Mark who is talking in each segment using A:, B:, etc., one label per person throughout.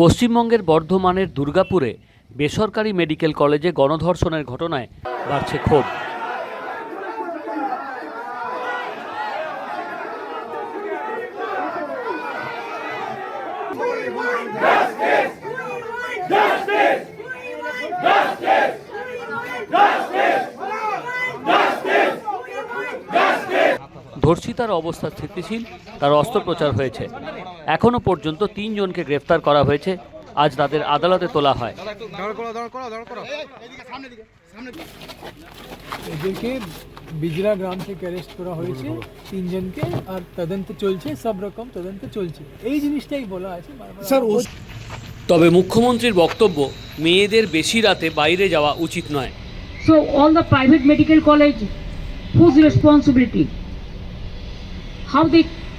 A: পশ্চিমবঙ্গের বর্ধমানের দুর্গাপুরে বেসরকারি মেডিকেল কলেজে গণধর্ষণের ঘটনায় বাড়ছে ক্ষোভ। ধর্ষিতার অবস্থা স্থিতিশীল, তার অস্ত্রোপচার হয়েছে। এখনও পর্যন্ত তিনজনকে গ্রেফতার করা হয়েছে। আজ তাদের আদালতে তোলা হয়।
B: এদেরকে বিজরা গ্রাম থেকে অ্যারেস্ট করা হয়েছে। তিনজনকে আর তদন্ত চলছে সব রকম তদন্ত চলছে। এই জিনিসটাই বলা আছে স্যার
A: তবে মুখ্যমন্ত্রীর বক্তব্য মেয়েদের বেশি রাতে বাইরে যাওয়া উচিত নয়।
C: So all the private medical college, whose responsibility? How they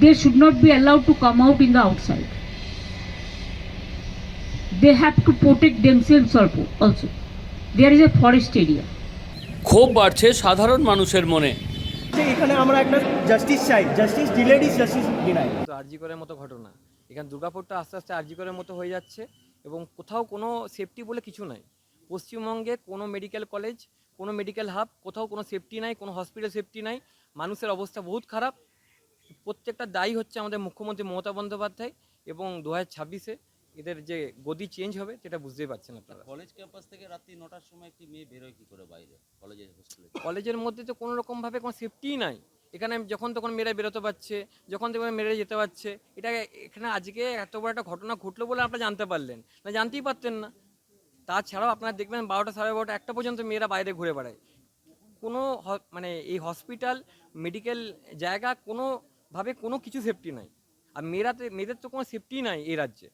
C: they should not be allowed to come out in the outside. They have to protect themselves also also. There is a forest area.
A: ক্ষোভ বাড়ছে সাধারণ মানুষের মনে।
D: এখানে আমরা একটা justice চাই justice delayed is justice denied
E: তো আরজি করার মতো ঘটনা। এখানে দুর্গাপুরটা আস্তে আস্তে আরজি করার মতো হয়ে যাচ্ছে এবং কোথাও কোনো সেফটি বলে কিছু নাই। পশ্চিমবঙ্গে কোনো মেডিকেল কলেজ কোনো মেডিকেল হাব কোথাও কোনো সেফটি নাই কোনো হসপিটাল সেফটি নাই। মানুষের অবস্থা বহুত খারাপ। প্রত্যেকটা দায়ী হচ্ছে আমাদের মুখ্যমন্ত্রী মমতা বন্দ্যোপাধ্যায় এবং দু হাজার ছাব্বিশে এদের যে গদি চেঞ্জ হবে সেটা বুঝতেই পারছেন আপনারা।
F: কলেজ ক্যাম্পাস থেকে রাত্রি নটার সময় একটি মেয়ে বেরোয় কি করে বাইরে? কলেজের হোস্টেলে
E: কলেজের মধ্যে তো কোনো রকমভাবে কোনো সেফটিই নাই। এখানে যখন তখন মেয়েরা বেরোতে পারছে যখন তখন মেয়েরা যেতে পারছে এটা এখানে আজকে এত বড় একটা ঘটনা ঘটলো বলে আপনারা জানতে পারলেন। না জানতেই পারতেন না। তাছাড়াও আপনারা দেখবেন বারোটা সাড়ে বারোটা একটা পর্যন্ত মেয়েরা বাইরে ঘুরে বেড়ায়। কোনো হ- মানে এই হসপিটাল মেডিকেল জায়গা কোনোভাবে কোনো কিছু সেফটি নাই। আর মেয়েরাতে মেয়েদের তো কোনো সেফটি নাই এই রাজ্যে।